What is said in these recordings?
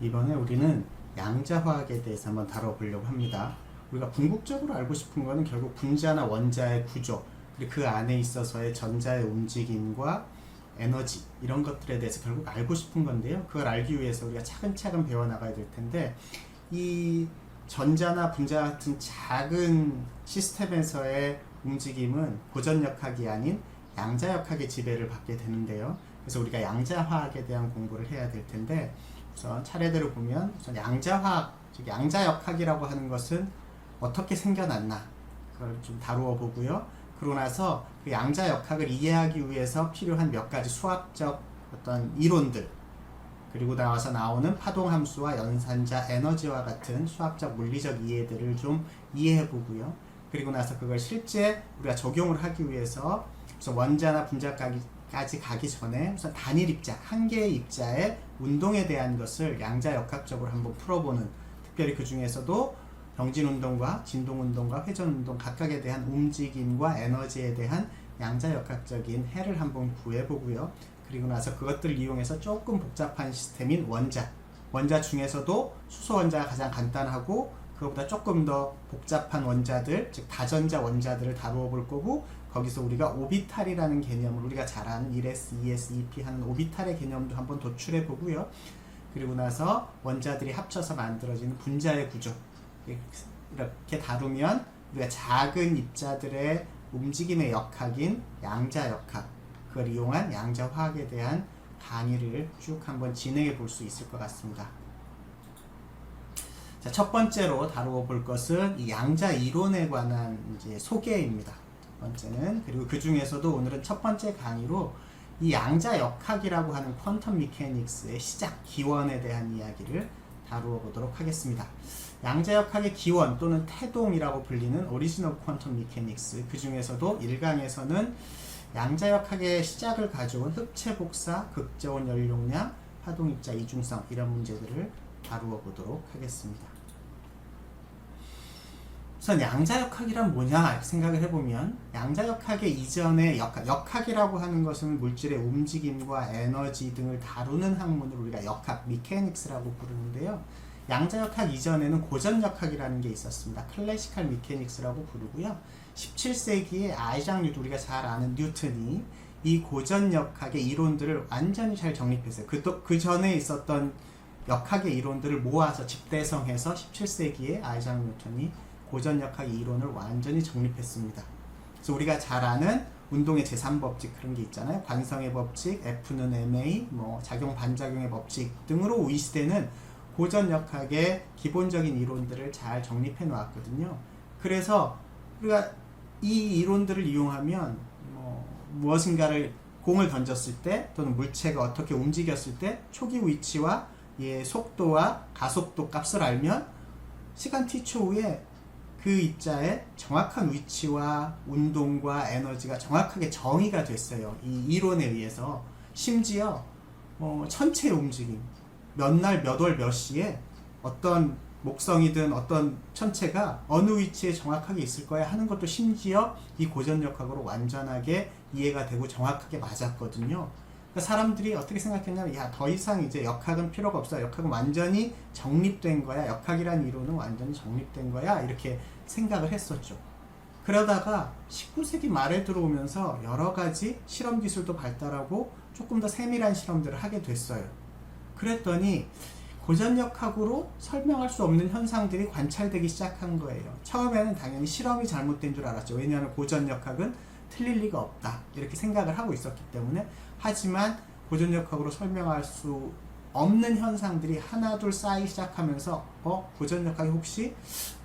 이번에 우리는 양자화학에 대해서 한번 다뤄보려고 합니다. 우리가 궁극적으로 알고 싶은 거는 결국 분자나 원자의 구조, 그리고 그 안에 있어서의 전자의 움직임과 에너지 이런 것들에 대해서 결국 알고 싶은 건데요. 그걸 알기 위해서 우리가 차근차근 배워 나가야 될 텐데 이 전자나 분자 같은 작은 시스템에서의 움직임은 고전역학이 아닌 양자역학의 지배를 받게 되는데요. 그래서 우리가 양자화학에 대한 공부를 해야 될 텐데 우선 차례대로 보면 우선 양자화학, 즉 양자역학이라고 하는 것은 어떻게 생겨났나 그걸 좀 다루어 보고요. 그러고 나서 그 양자역학을 이해하기 위해서 필요한 몇 가지 수학적 어떤 이론들 그리고 나와서 나오는 파동함수와 연산자 에너지와 같은 수학적 물리적 이해들을 좀 이해해 보고요. 그리고 나서 그걸 실제 우리가 적용을 하기 위해서 원자나 분자까지 가기 전에 우선 단일 입자, 한 개의 입자의 운동에 대한 것을 양자역학적으로 한번 풀어보는 특별히 그 중에서도 병진 운동과 진동 운동과 회전 운동 각각에 대한 움직임과 에너지에 대한 양자역학적인 해를 한번 구해보고요. 그리고 나서 그것들을 이용해서 조금 복잡한 시스템인 원자. 원자 중에서도 수소 원자가 가장 간단하고 그것보다 조금 더 복잡한 원자들, 즉 다전자 원자들을 다루어 볼 거고 거기서 우리가 오비탈이라는 개념을 우리가 잘 아는 1s, 2s, 2p 하는 오비탈의 개념도 한번 도출해 보고요. 그리고 나서 원자들이 합쳐서 만들어지는 분자의 구조 이렇게 다루면 우리가 작은 입자들의 움직임의 역학인 양자 역학 그걸 이용한 양자 화학에 대한 강의를 쭉 한번 진행해 볼 수 있을 것 같습니다. 자, 첫 번째로 다루어 볼 것은 이 양자 이론에 관한 이제 소개입니다. 첫 번째는 그리고 그 중에서도 오늘은 첫 번째 강의로 이 양자 역학이라고 하는 퀀텀 미케닉스의 시작 기원에 대한 이야기를 다루어 보도록 하겠습니다. 양자 역학의 기원 또는 태동이라고 불리는 오리지널 퀀텀 미케닉스 그 중에서도 1강에서는 양자 역학의 시작을 가져온 흡체 복사, 극저온 연용량, 파동 입자 이중성 이런 문제들을 다루어 보도록 하겠습니다. 우선 양자역학이란 뭐냐 생각을 해보면 양자역학의 이전의 역학, 역학이라고 하는 것은 물질의 움직임과 에너지 등을 다루는 학문을 우리가 역학, 미케닉스라고 부르는데요. 양자역학 이전에는 고전역학이라는 게 있었습니다. 클래시컬 미케닉스라고 부르고요. 17세기에 아이작 뉴턴 우리가 잘 아는 뉴턴이 이 고전 역학의 이론들을 완전히 잘 정립했어요. 그, 그 전에 있었던 역학의 이론들을 모아서 집대성해서 17세기에 아이작 뉴턴이 고전 역학 이론을 완전히 정립했습니다. 그래서 우리가 잘 아는 운동의 제3법칙 그런 게 있잖아요. 관성의 법칙, F는 MA, 뭐 작용 반작용의 법칙 등으로 이 시대는 고전 역학의 기본적인 이론들을 잘 정립해 놓았거든요. 그래서 우리가 이 이론들을 이용하면 뭐 무엇인가를 공을 던졌을 때 또는 물체가 어떻게 움직였을 때 초기 위치와 예, 속도와 가속도 값을 알면 시간 t초 후에 그 입자의 정확한 위치와 운동과 에너지가 정확하게 정의가 됐어요. 이 이론에 의해서 심지어 어, 천체의 움직임 몇 날 몇 월 몇 시에 어떤 목성이든 어떤 천체가 어느 위치에 정확하게 있을 거야 하는 것도 심지어 이 고전역학으로 완전하게 이해가 되고 정확하게 맞았거든요. 그러니까 사람들이 어떻게 생각했냐면 야 더 이상 이제 역학은 필요가 없어 역학은 완전히 정립된 거야 역학이라는 이론은 완전히 정립된 거야 이렇게 생각을 했었죠. 그러다가 19세기 말에 들어오면서 여러 가지 실험 기술도 발달하고 조금 더 세밀한 실험들을 하게 됐어요. 그랬더니 고전역학으로 설명할 수 없는 현상들이 관찰되기 시작한 거예요. 처음에는 당연히 실험이 잘못된 줄 알았죠. 왜냐하면 고전역학은 틀릴 리가 없다. 이렇게 생각을 하고 있었기 때문에. 하지만 고전역학으로 설명할 수 없는 현상들이 하나둘 쌓이기 시작하면서 어? 고전역학이 혹시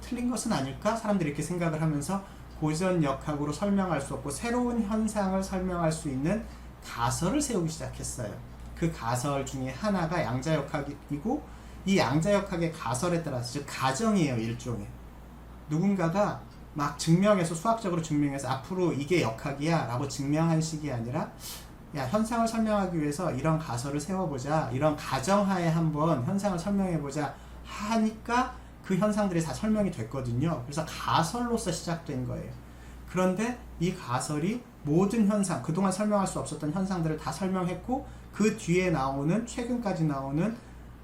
틀린 것은 아닐까? 사람들이 이렇게 생각을 하면서 고전역학으로 설명할 수 없고 새로운 현상을 설명할 수 있는 가설을 세우기 시작했어요. 그 가설 중에 하나가 양자역학이고 이 양자역학의 가설에 따라서 즉 가정이에요 일종의 누군가가 막 증명해서 수학적으로 증명해서 앞으로 이게 역학이야 라고 증명한 식이 아니라 야 현상을 설명하기 위해서 이런 가설을 세워보자 이런 가정하에 한번 현상을 설명해보자 하니까 그 현상들이 다 설명이 됐거든요 그래서 가설로서 시작된 거예요 그런데 이 가설이 모든 현상 그동안 설명할 수 없었던 현상들을 다 설명했고 그 뒤에 나오는 최근까지 나오는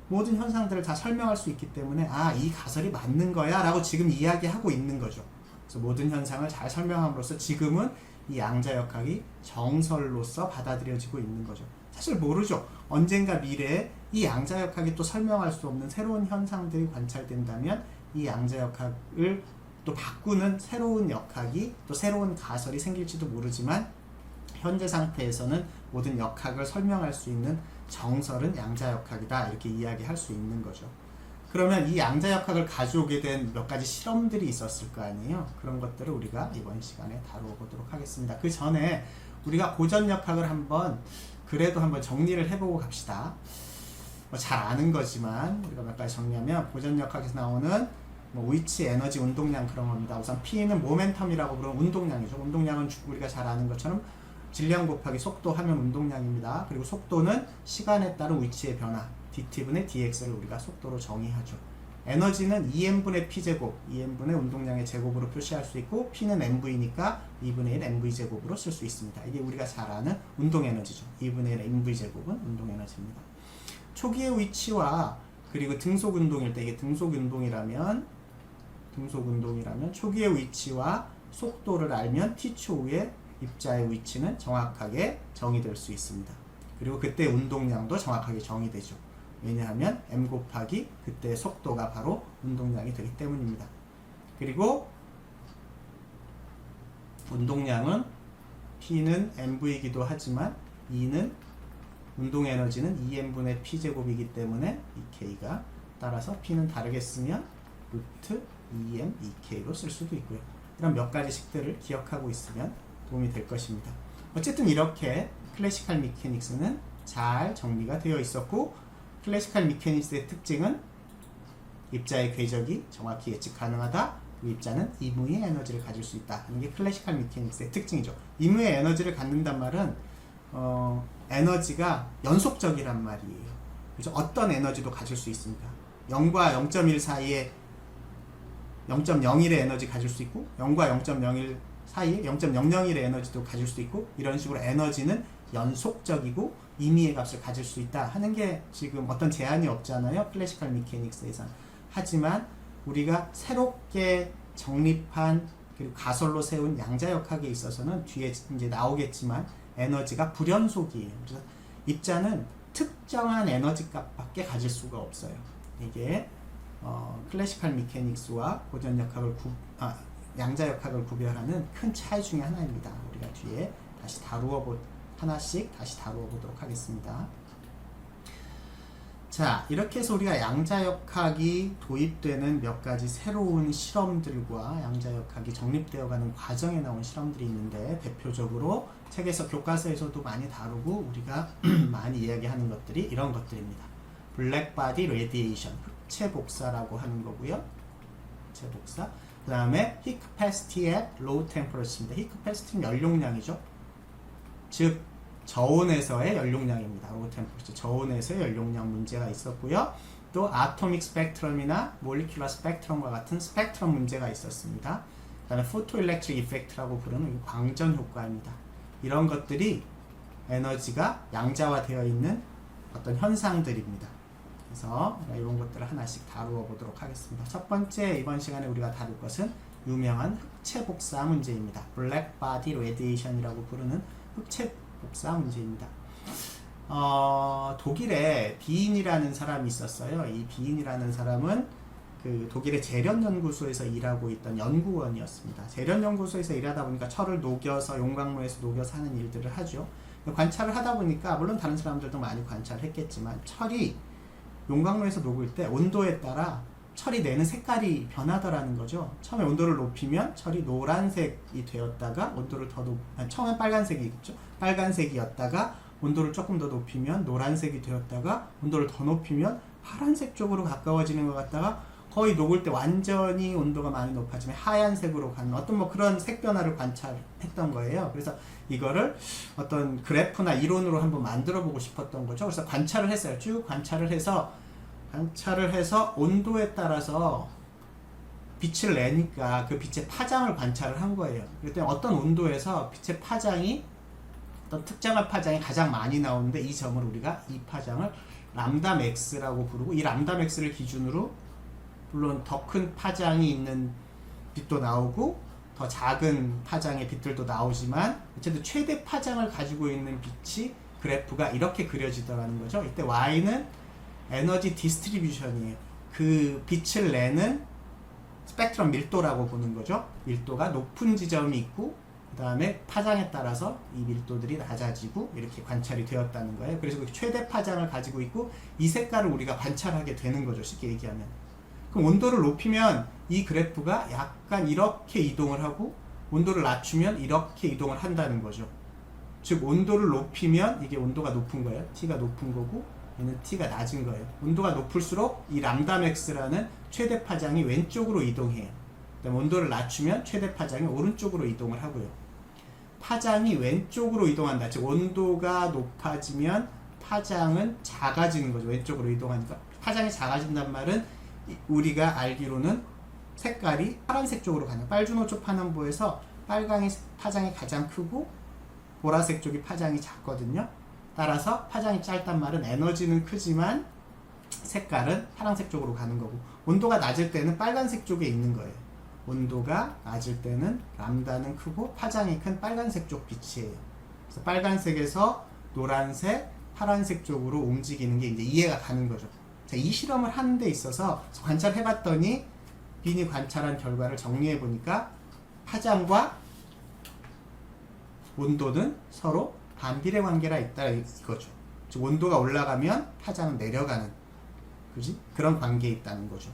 모든 현상들을 다 설명할 수 있기 때문에 아 이 가설이 맞는 거야 라고 지금 이야기하고 있는 거죠. 그래서 모든 현상을 잘 설명함으로써 지금은 이 양자 역학이 정설로서 받아들여지고 있는 거죠. 사실 모르죠. 언젠가 미래에 이 양자 역학이 또 설명할 수 없는 새로운 현상들이 관찰된다면 이 양자 역학을 또 바꾸는 새로운 역학이 또 새로운 가설이 생길지도 모르지만 현재 상태에서는 모든 역학을 설명할 수 있는 정설은 양자 역학이다 이렇게 이야기할 수 있는 거죠. 그러면 이 양자역학을 가져오게 된 몇 가지 실험들이 있었을 거 아니에요. 그런 것들을 우리가 이번 시간에 다루어 보도록 하겠습니다. 그 전에 우리가 고전역학을 한번 그래도 한번 정리를 해보고 갑시다. 뭐 잘 아는 거지만 우리가 몇 가지 정리하면 고전역학에서 나오는 뭐 위치, 에너지, 운동량 그런 겁니다. 우선 P는 모멘텀이라고 부르는 운동량이죠. 운동량은 주- 우리가 잘 아는 것처럼 질량 곱하기 속도 하면 운동량입니다. 그리고 속도는 시간에 따른 위치의 변화, dt분의 dx를 우리가 속도로 정의하죠. 에너지는 2m분의 p제곱, 2m분의 운동량의 제곱으로 표시할 수 있고 p는 mv니까 2분의 1 mv제곱으로 쓸 수 있습니다. 이게 우리가 잘 아는 운동 에너지죠. 2분의 1 mv제곱은 운동 에너지입니다. 초기의 위치와 그리고 등속 운동일 때 이게 등속 운동이라면 등속 운동이라면 초기의 위치와 속도를 알면 t초 후에 입자의 위치는 정확하게 정의될 수 있습니다. 그리고 그때 운동량도 정확하게 정의되죠. 왜냐하면 m 곱하기 그때 속도가 바로 운동량이 되기 때문입니다. 그리고 운동량은 P는 mv이기도 하지만 E는 운동 에너지는 2m분의 p제곱이기 때문에 이 k가 따라서 P는 다르게 쓰면 루트 2m 2k로 쓸 수도 있고요. 이런 몇 가지 식들을 기억하고 있으면 도움이 될 것입니다. 어쨌든 이렇게 클래시컬 미케닉스는 잘 정리가 되어 있었고 클래시컬 미케닉스의 특징은 입자의 궤적이 정확히 예측 가능하다. 그 입자는 이무의 에너지를 가질 수 있다. 하는 게 클래시컬 미케닉스의 특징이죠. 이무의 에너지를 갖는단 말은 어, 에너지가 연속적이란 말이에요. 그래서 어떤 에너지도 가질 수 있습니다. 0과 0.1 사이에 0.01의 에너지 가질 수 있고 0과 0.01 사이에 0.001의 에너지도 가질 수 있고 이런 식으로 에너지는 연속적이고 임의의 값을 가질 수 있다 하는 게 지금 어떤 제한이 없잖아요. 클래시컬 미케닉스에서. 하지만 우리가 새롭게 정립한 그리고 가설로 세운 양자역학에 있어서는 뒤에 이제 나오겠지만 에너지가 불연속이에요. 그래서 입자는 특정한 에너지 값밖에 가질 수가 없어요. 이게 어, 클래시컬 미케닉스와 고전역학을 구, 아, 양자 역학을 구별하는 큰 차이 중에 하나입니다. 우리가 뒤에 다시 다루어 보 하나씩 다시 다루어 보도록 하겠습니다. 자, 이렇게 해서 우리가 양자역학이 도입되는 몇 가지 새로운 실험들과 양자역학이 정립되어가는 과정에 나온 실험들이 있는데 대표적으로 책에서 교과서에서도 많이 다루고 우리가 많이 이야기하는 것들이 이런 것들입니다. 블랙바디 레디에이션, 흑체 복사라고 하는 거고요. 흑체 복사. 그 다음에 heat capacity at low temperature입니다. heat capacity는 연용량이죠. 즉 저온에서의 연용량입니다. 로우 템퍼처 저온에서의 연용량 문제가 있었고요. 또 아토믹 스펙트럼이나 몰리큘러 스펙트럼과 같은 스펙트럼 문제가 있었습니다. 그 다음에 포토일렉트릭 이펙트라고 부르는 광전 효과입니다. 이런 것들이 에너지가 양자화되어 있는 어떤 현상들입니다. 그래서 이런 것들을 하나씩 다루어 보도록 하겠습니다. 첫 번째 이번 시간에 우리가 다룰 것은 유명한 흑체 복사 문제입니다. 블랙 바디 레디에이션이라고 부르는 흑체 복사 문제입니다. 어, 독일에 비인이라는 사람이 있었어요. 이 비인이라는 사람은 그 독일의 재련 연구소에서 일하고 있던 연구원이었습니다. 재련 연구소에서 일하다 보니까 철을 녹여서 용광로에서 녹여서 하는 일들을 하죠. 관찰을 하다 보니까 물론 다른 사람들도 많이 관찰했겠지만 철이 용광로에서 녹을 때 온도에 따라 철이 내는 색깔이 변하더라는 거죠. 처음에 온도를 높이면 철이 노란색이 되었다가 온도를 더 높, 아니, 처음엔 빨간색이겠죠. 빨간색이었다가 온도를 조금 더 높이면 노란색이 되었다가 온도를 더 높이면 파란색 쪽으로 가까워지는 것 같다가 거의 녹을 때 완전히 온도가 많이 높아지면 하얀색으로 가는 어떤 뭐 그런 색 변화를 관찰했던 거예요. 그래서 이거를 어떤 그래프나 이론으로 한번 만들어 보고 싶었던 거죠. 그래서 관찰을 했어요. 쭉 관찰을 해서 관찰을 해서 온도에 따라서 빛을 내니까 그 빛의 파장을 관찰을 한 거예요. 그랬더니 어떤 온도에서 빛의 파장이 어떤 특정한 파장이 가장 많이 나오는데 이 점을 우리가 이 파장을 람다 맥스라고 부르고 이 람다 맥스를 기준으로 물론 더 큰 파장이 있는 빛도 나오고 더 작은 파장의 빛들도 나오지만 어쨌든 최대 파장을 가지고 있는 빛이 그래프가 이렇게 그려지더라는 거죠. 이때 Y는 에너지 디스트리뷰션이에요. 그 빛을 내는 스펙트럼 밀도라고 보는 거죠. 밀도가 높은 지점이 있고 그 다음에 파장에 따라서 이 밀도들이 낮아지고 이렇게 관찰이 되었다는 거예요. 그래서 그 최대 파장을 가지고 있고 이 색깔을 우리가 관찰하게 되는 거죠. 쉽게 얘기하면. 그럼 온도를 높이면 이 그래프가 약간 이렇게 이동을 하고 온도를 낮추면 이렇게 이동을 한다는 거죠. 즉 온도를 높이면 이게 온도가 높은 거예요. T가 높은 거고 얘는 T가 낮은 거예요. 온도가 높을수록 이 람다 맥스라는 최대 파장이 왼쪽으로 이동해요. 그다음에 온도를 낮추면 최대 파장이 오른쪽으로 이동을 하고요. 파장이 왼쪽으로 이동한다. 즉 온도가 높아지면 파장은 작아지는 거죠. 왼쪽으로 이동하니까 파장이 작아진단 말은 이- 우리가 알기로는 색깔이 파란색 쪽으로 가는 빨주노초 파남보에서 빨강이 파장이 가장 크고 보라색 쪽이 파장이 작거든요. 따라서 파장이 짧단 말은 에너지는 크지만 색깔은 파란색 쪽으로 가는 거고 온도가 낮을 때는 빨간색 쪽에 있는 거예요. 온도가 낮을 때는 람다는 크고 파장이 큰 빨간색 쪽 빛이에요. 그래서 빨간색에서 노란색, 파란색 쪽으로 움직이는 게 이제 이해가 가는 거죠. 자, 이 실험을 하는 데 있어서 관찰해 봤더니 빈이 관찰한 결과를 정리해 보니까 파장과 온도는 서로 반비례 관계가 있다 이거죠. 즉 온도가 올라가면 파장은 내려가는 그지? 그런 관계에 있다는 거죠.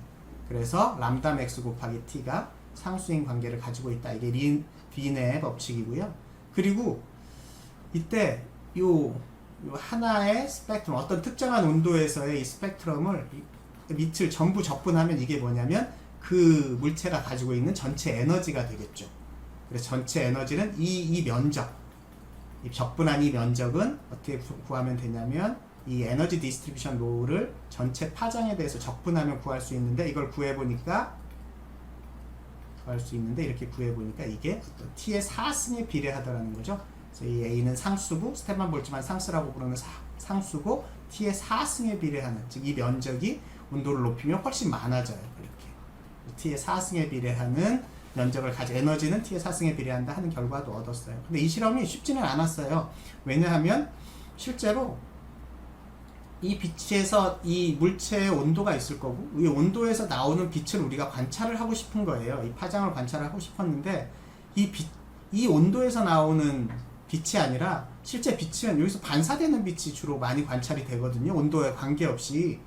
그래서 람다 맥스 곱하기 t가 상수인 관계를 가지고 있다. 이게 린 빈의 법칙이고요. 그리고 이때 요, 요 하나의 스펙트럼 어떤 특정한 온도에서의 이 스펙트럼을 이 밑을 전부 적분하면 이게 뭐냐면 그 물체가 가지고 있는 전체 에너지가 되겠죠. 그래서 전체 에너지는 이, 이 면적, 이 적분한 이 면적은 어떻게 구- 구하면 되냐면 이 에너지 디스트리뷰션 로우를 전체 파장에 대해서 적분하면 구할 수 있는데 이걸 구해 보니까 구할 수 있는데 이렇게 구해 보니까 이게 어떤 t의 4승에 비례하더라는 거죠. 이 a는 상수고 스테반 볼츠만 상수라고 부르는 사- 상수고 t의 4승에 비례하는 즉 이 면적이 온도를 높이면 훨씬 많아져요. 이렇게 t의 4승에 비례하는 면적을 가지 에너지는 t의 4승에 비례한다 하는 결과도 얻었어요. 근데 이 실험이 쉽지는 않았어요. 왜냐하면 실제로 이 빛에서 이 물체의 온도가 있을 거고 이 온도에서 나오는 빛을 우리가 관찰을 하고 싶은 거예요. 이 파장을 관찰하고 싶었는데 이 빛, 이 온도에서 나오는 빛이 아니라 실제 빛은 여기서 반사되는 빛이 주로 많이 관찰이 되거든요. 온도에 관계없이.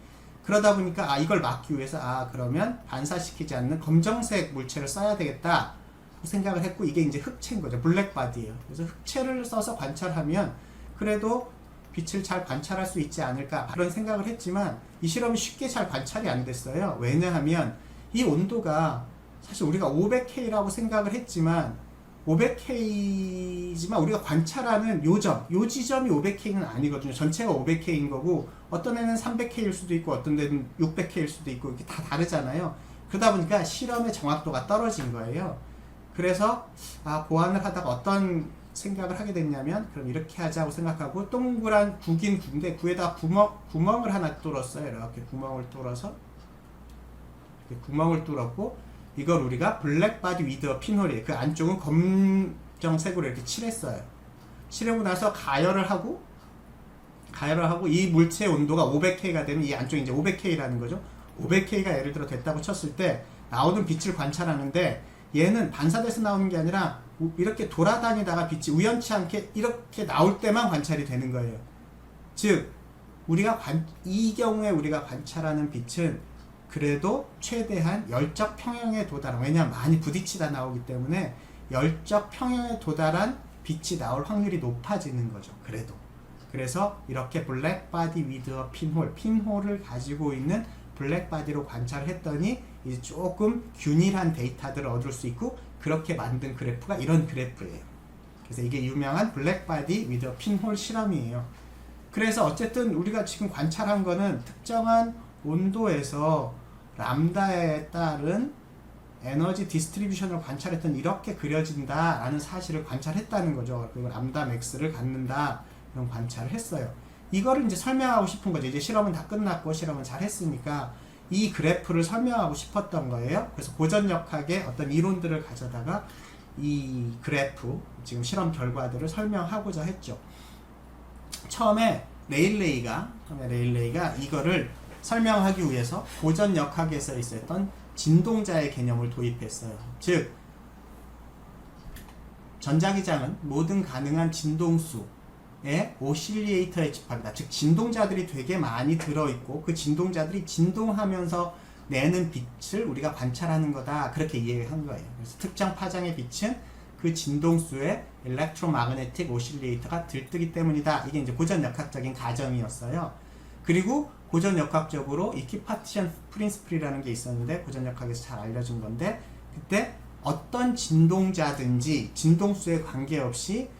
그러다 보니까 아 이걸 막기 위해서 아 그러면 반사시키지 않는 검정색 물체를 써야 되겠다 생각을 했고 이게 이제 흑체인 거죠. 블랙바디예요. 그래서 흑체를 써서 관찰하면 그래도 빛을 잘 관찰할 수 있지 않을까 그런 생각을 했지만 이 실험이 쉽게 잘 관찰이 안 됐어요. 왜냐하면 이 온도가 사실 우리가 500K라고 생각을 했지만 500K지만 우리가 관찰하는 요점, 요 지점이 500K는 아니거든요. 전체가 500K인 거고 어떤 애는 300K일 수도 있고 어떤 데는 600K일 수도 있고 이게 다 다르잖아요. 그러다 보니까 실험의 정확도가 떨어진 거예요. 그래서 아 보완을 하다가 어떤 생각을 하게 됐냐면 그럼 이렇게 하자고 생각하고 동그란 구긴 구인데 구에다 구멍 구멍을 하나 뚫었어요. 이렇게 구멍을 뚫어서 이렇게 구멍을 뚫었고 이걸 우리가 블랙 바디 위드 핀홀이에요. 그 안쪽은 검정색으로 이렇게 칠했어요. 칠하고 나서 가열을 하고 가열을 하고 이 물체의 온도가 500K가 되면 이 안쪽이 이제 500K라는 거죠. 500K가 예를 들어 됐다고 쳤을 때 나오는 빛을 관찰하는데 얘는 반사돼서 나오는 게 아니라 우- 이렇게 돌아다니다가 빛이 우연치 않게 이렇게 나올 때만 관찰이 되는 거예요. 즉 우리가 관, 이 경우에 우리가 관찰하는 빛은 그래도 최대한 열적 평형에 도달한 왜냐하면 많이 부딪히다 나오기 때문에 열적 평형에 도달한 빛이 나올 확률이 높아지는 거죠. 그래도 그래서 이렇게 블랙 바디 위드 핀홀 핀홀을 가지고 있는 블랙 바디로 관찰을 했더니 이제 조금 균일한 데이터들을 얻을 수 있고 그렇게 만든 그래프가 이런 그래프예요. 그래서 이게 유명한 블랙 바디 위드 핀홀 실험이에요. 그래서 어쨌든 우리가 지금 관찰한 거는 특정한 온도에서 람다에 따른 에너지 디스트리뷰션을 관찰했던 이렇게 그려진다라는 사실을 관찰했다는 거죠. 그리고 람다 맥스를 갖는다 이런 관찰을 했어요. 이거를 이제 설명하고 싶은 거죠. 이제 실험은 다 끝났고 실험은 잘 했으니까 이 그래프를 설명하고 싶었던 거예요. 그래서 고전역학의 어떤 이론들을 가져다가 이 그래프, 지금 실험 결과들을 설명하고자 했죠. 처음에 레일레이가, 처음에 레일레이가 이거를 설명하기 위해서 고전 역학에서 있었던 진동자의 개념을 도입했어요. 즉, 전자기장은 모든 가능한 진동수의 오실리에이터에 집합이다. 즉 진동자들이 되게 많이 들어있고 그 진동자들이 진동하면서 내는 빛을 우리가 관찰하는 거다. 그렇게 이해한 거예요. 그래서 특정 파장의 빛은 그 진동수의 일렉트로마그네틱 오실리에이터가 들뜨기 때문이다. 이게 이제 고전 역학적인 가정이었어요. 그리고 고전 역학적으로 이 키파티션 프린스플이라는 게 있었는데 고전 역학에서 잘 알려진 건데 그때 어떤 진동자든지 진동수에 관계없이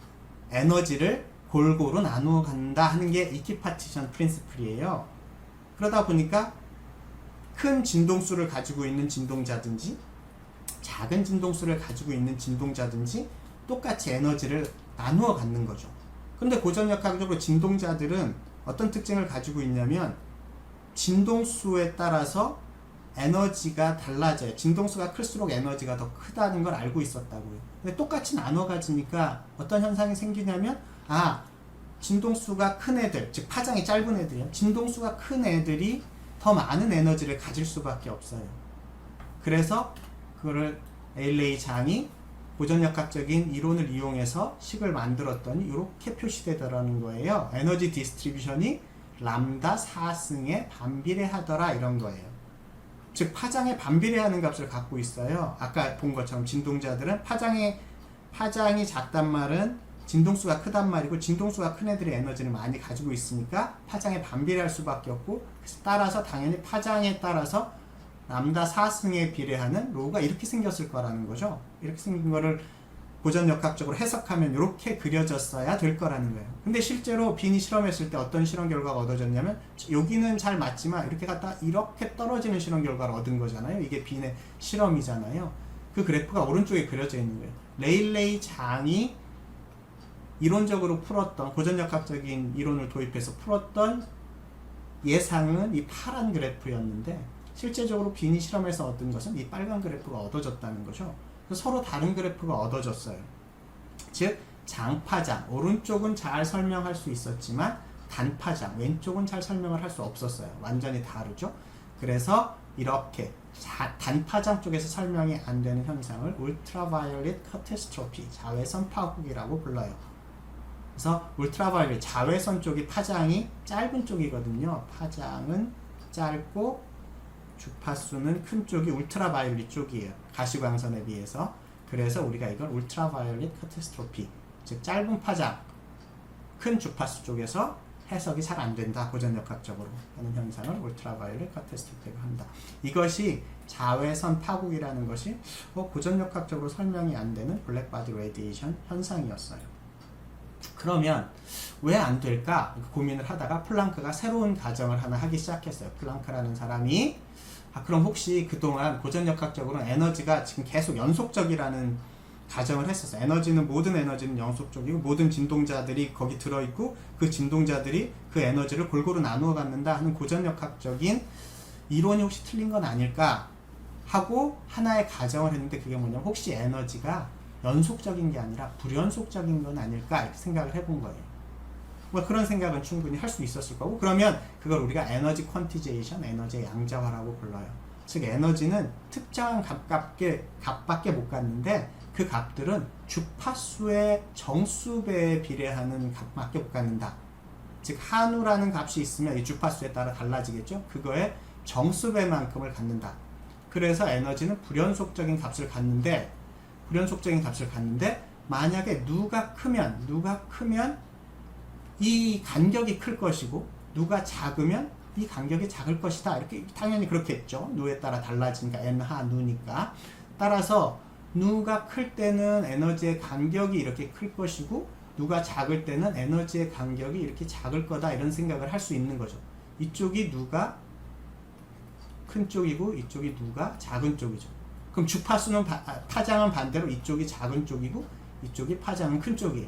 에너지를 골고루 나누어 간다 하는 게 이키파티션 프린스플이에요. 그러다 보니까 큰 진동수를 가지고 있는 진동자든지 작은 진동수를 가지고 있는 진동자든지 똑같이 에너지를 나누어 갖는 거죠. 근데 고전역학적으로 진동자들은 어떤 특징을 가지고 있냐면 진동수에 따라서 에너지가 달라져요. 진동수가 클수록 에너지가 더 크다는 걸 알고 있었다고요. 근데 똑같이 나눠 가지니까 어떤 현상이 생기냐면 아 진동수가 큰 애들, 즉 파장이 짧은 애들이요. 진동수가 큰 애들이 더 많은 에너지를 가질 수밖에 없어요. 그래서 그거를 에일레이 장이 고전역학적인 이론을 이용해서 식을 만들었더니 이렇게 표시되더라는 거예요. 에너지 디스트리뷰션이 람다 4승에 반비례하더라 이런 거예요. 즉 파장에 반비례하는 값을 갖고 있어요. 아까 본 것처럼 진동자들은 파장의 파장이 작단 말은 진동수가 크단 말이고 진동수가 큰 애들의 에너지를 많이 가지고 있으니까 파장에 반비례할 수밖에 없고 따라서 당연히 파장에 따라서 람다 4승에 비례하는 로우가 이렇게 생겼을 거라는 거죠. 이렇게 생긴 거를 고전역학적으로 해석하면 이렇게 그려졌어야 될 거라는 거예요. 근데 실제로 빈이 실험했을 때 어떤 실험 결과가 얻어졌냐면 여기는 잘 맞지만 이렇게 갖다 이렇게 떨어지는 실험 결과를 얻은 거잖아요. 이게 빈의 실험이잖아요. 그 그래프가 오른쪽에 그려져 있는 거예요. 레일레이 장이 이론적으로 풀었던 고전역학적인 이론을 도입해서 풀었던 예상은 이 파란 그래프였는데 실제적으로 빈이 실험에서 얻은 것은 이 빨간 그래프가 얻어졌다는 거죠. 그래서 서로 다른 그래프가 얻어졌어요. 즉 장파장 오른쪽은 잘 설명할 수 있었지만 단파장 왼쪽은 잘 설명을 할 수 없었어요. 완전히 다르죠. 그래서 이렇게 자, 단파장 쪽에서 설명이 안 되는 현상을 울트라바이올릿 카테스트로피 자외선 파국이라고 불러요. 그래서 울트라바이올릿 자외선 쪽이 파장이 짧은 쪽이거든요. 파장은 짧고 주파수는 큰 쪽이 울트라바이올릿 쪽이에요. 가시광선에 비해서. 그래서 우리가 이걸 울트라바이올릿 카테스트로피 즉 짧은 파장 큰 주파수 쪽에서 해석이 잘 안 된다 고전역학적으로 하는 현상을 울트라바이올릿 카테스트로피라고 한다. 이것이 자외선 파국이라는 것이 어, 고전역학적으로 설명이 안 되는 블랙바디 레디에이션 현상이었어요. 그러면 왜 안 될까 고민을 하다가 플랑크가 새로운 가정을 하나 하기 시작했어요. 플랑크라는 사람이 아, 그럼 혹시 그동안 고전역학적으로 에너지가 지금 계속 연속적이라는 가정을 했었어요. 에너지는 모든 에너지는 연속적이고 모든 진동자들이 거기 들어 있고 그 진동자들이 그 에너지를 골고루 나누어 갖는다 하는 고전역학적인 이론이 혹시 틀린 건 아닐까 하고 하나의 가정을 했는데 그게 뭐냐면 혹시 에너지가 연속적인 게 아니라 불연속적인 건 아닐까 이렇게 생각을 해본 거예요. 뭐 그런 생각은 충분히 할 수 있었을 거고 그러면 그걸 우리가 에너지 퀀티제이션, 에너지의 양자화라고 불러요. 즉 에너지는 특정한 값밖에 값밖에 못 갔는데 그 값들은 주파수의 정수배에 비례하는 값밖에 못 갖는다. 즉 한우라는 값이 있으면 이 주파수에 따라 달라지겠죠. 그거의 정수배만큼을 갖는다. 그래서 에너지는 불연속적인 값을 갖는데 불연속적인 값을 갖는데 만약에 누가 크면 누가 크면 이 간격이 클 것이고 누가 작으면 이 간격이 작을 것이다. 이렇게 당연히 그렇겠죠. 누에 따라 달라지니까 n 하 누니까 따라서 누가 클 때는 에너지의 간격이 이렇게 클 것이고 누가 작을 때는 에너지의 간격이 이렇게 작을 거다 이런 생각을 할 수 있는 거죠. 이쪽이 누가 큰 쪽이고 이쪽이 누가 작은 쪽이죠. 그럼 주파수는 바, 아, 파장은 반대로 이쪽이 작은 쪽이고 이쪽이 파장은 큰 쪽이에요.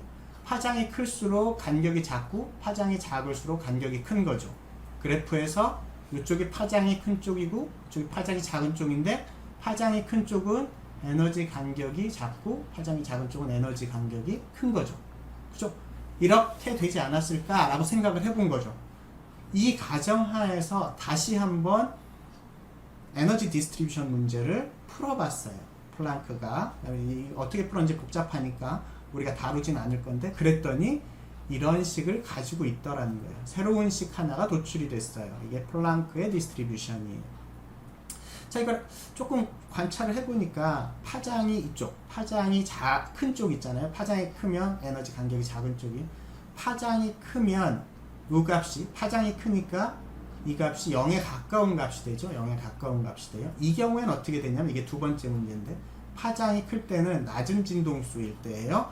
파장이 클수록 간격이 작고 파장이 작을수록 간격이 큰 거죠. 그래프에서 이쪽이 파장이 큰 쪽이고 이쪽이 파장이 작은 쪽인데 파장이 큰 쪽은 에너지 간격이 작고 파장이 작은 쪽은 에너지 간격이 큰 거죠. 그죠? 이렇게 되지 않았을까라고 생각을 해본 거죠. 이 가정하에서 다시 한번 에너지 디스트리뷰션 문제를 풀어봤어요. 플랑크가 이 어떻게 풀었는지 복잡하니까 우리가 다루진 않을 건데 그랬더니 이런 식을 가지고 있더라는 거예요. 새로운 식 하나가 도출이 됐어요. 이게 플랑크의 디스트리뷰션이에요. 자 이걸 조금 관찰을 해보니까 파장이 이쪽 파장이 큰쪽 있잖아요 파장이 크면 에너지 간격이 작은 쪽이 파장이 크면 이 값이 파장이 크니까 이 값이 0에 가까운 값이 되죠 0에 가까운 값이 돼요 이 경우에는 어떻게 되냐면 이게 두 번째 문제인데 파장이 클 때는 낮은 진동수일 때예요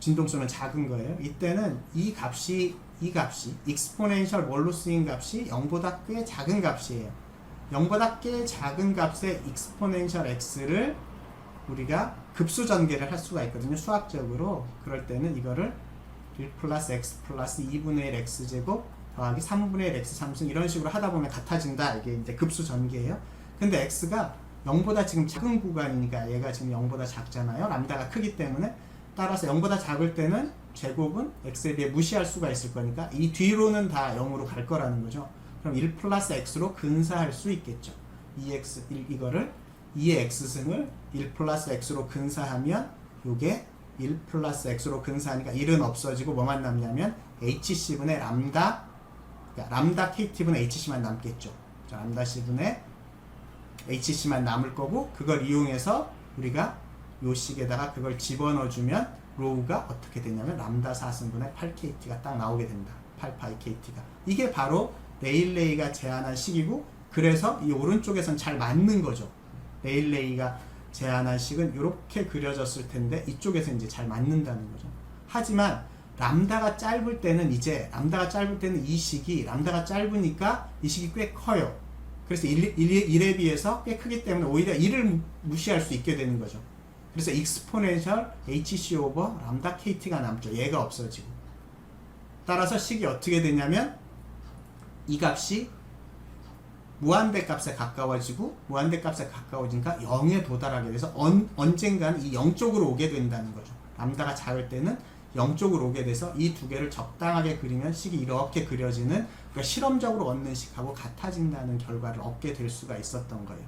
진동수는 작은 거예요 이때는 이 값이 이 값이 익스포넨셜 뭘로 쓰인 값이 0보다 꽤 작은 값이에요 0보다 꽤 작은 값의 exponential x를 우리가 급수 전개를 할 수가 있거든요. 수학적으로. 그럴 때는 이거를 1 플러스 x 플러스 2분의 1 x제곱 더하기 3분의 1 x 3승 이런 식으로 하다 보면 같아진다. 이게 이제 급수 전개예요. 근데 x가 0보다 지금 작은 구간이니까 얘가 지금 0보다 작잖아요. 람다가 크기 때문에 따라서 0보다 작을 때는 제곱은 x에 비해 무시할 수가 있을 거니까 이 뒤로는 다 0으로 갈 거라는 거죠. 그럼 1 플러스 x로 근사할 수 있겠죠. 2x 이거를 2의 x승을 1 플러스 x로 근사하면 요게 1 플러스 x로 근사하니까 1은 없어지고 뭐만 남냐면 hc분의 람다 그러니까 람다 kt분의 hc만 남겠죠. 자, 람다 c분의 hc만 남을 거고 그걸 이용해서 우리가 요 식에다가 그걸 집어넣어 주면 로우가 어떻게 되냐면 람다 4승분의 8kt가 딱 나오게 된다. 8파이 kt가. 이게 바로 레일레이가 제안한 식이고 그래서 이 오른쪽에선 잘 맞는 거죠. 레일레이가 제안한 식은 이렇게 그려졌을 텐데 이쪽에서 이제 잘 맞는다는 거죠. 하지만 람다가 짧을 때는 이제 람다가 짧을 때는 이 식이 람다가 짧으니까 이 식이 꽤 커요. 그래서 1, 1, 1에 비해서 꽤 크기 때문에 오히려 1을 무시할 수 있게 되는 거죠. 그래서 익스포넨셜 hc 오버 람다 kt가 남죠. 얘가 없어지고. 따라서 식이 어떻게 되냐면 이 값이 무한대 값에 가까워지고 무한대 값에 가까워지니까 0에 도달하게 돼서 언, 언젠가는 이 0 쪽으로 오게 된다는 거죠. 람다가 작을 때는 0 쪽으로 오게 돼서 이 두 개를 적당하게 그리면 식이 이렇게 그려지는 그러니까 실험적으로 얻는 식하고 같아진다는 결과를 얻게 될 수가 있었던 거예요.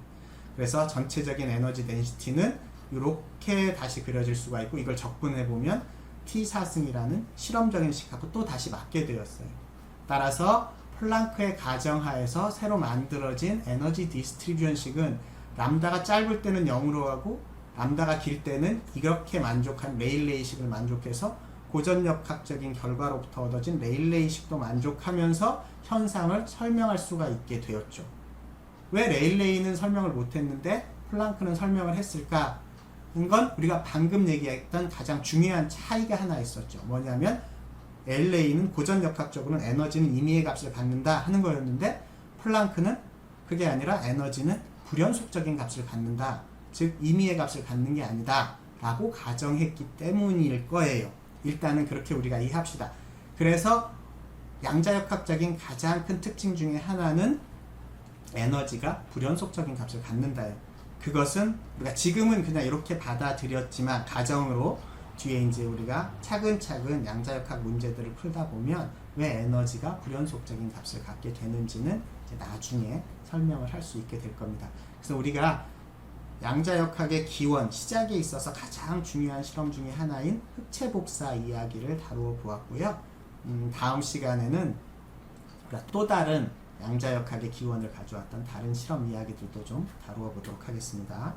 그래서 전체적인 에너지 덴시티는 이렇게 다시 그려질 수가 있고 이걸 적분해 보면 T4승이라는 실험적인 식하고 또 다시 맞게 되었어요. 따라서 플랑크의 가정하에서 새로 만들어진 에너지 디스트리뷰션식은 람다가 짧을 때는 0으로 하고 람다가 길 때는 이렇게 만족한 레일레이식을 만족해서 고전역학적인 결과로부터 얻어진 레일레이식도 만족하면서 현상을 설명할 수가 있게 되었죠. 왜 레일레이는 설명을 못했는데 플랑크는 설명을 했을까? 이건 우리가 방금 얘기했던 가장 중요한 차이가 하나 있었죠. 뭐냐면 LA는 고전역학적으로는 에너지는 임의의 값을 갖는다 하는 거였는데 플랑크는 그게 아니라 에너지는 불연속적인 값을 갖는다. 즉 임의의 값을 갖는 게 아니다. 라고 가정했기 때문일 거예요. 일단은 그렇게 우리가 이해합시다. 그래서 양자역학적인 가장 큰 특징 중에 하나는 에너지가 불연속적인 값을 갖는다예요. 그것은 우리가 지금은 그냥 이렇게 받아들였지만 가정으로 뒤에 이제 우리가 차근차근 양자역학 문제들을 풀다 보면 왜 에너지가 불연속적인 값을 갖게 되는지는 나중에 설명을 할 수 있게 될 겁니다. 그래서 우리가 양자역학의 기원, 시작에 있어서 가장 중요한 실험 중의 하나인 흑체 복사 이야기를 다루어 보았고요. 음, 다음 시간에는 또 다른 양자 역학의 기원을 가져왔던 다른 실험 이야기들도 좀 다루어 보도록 하겠습니다.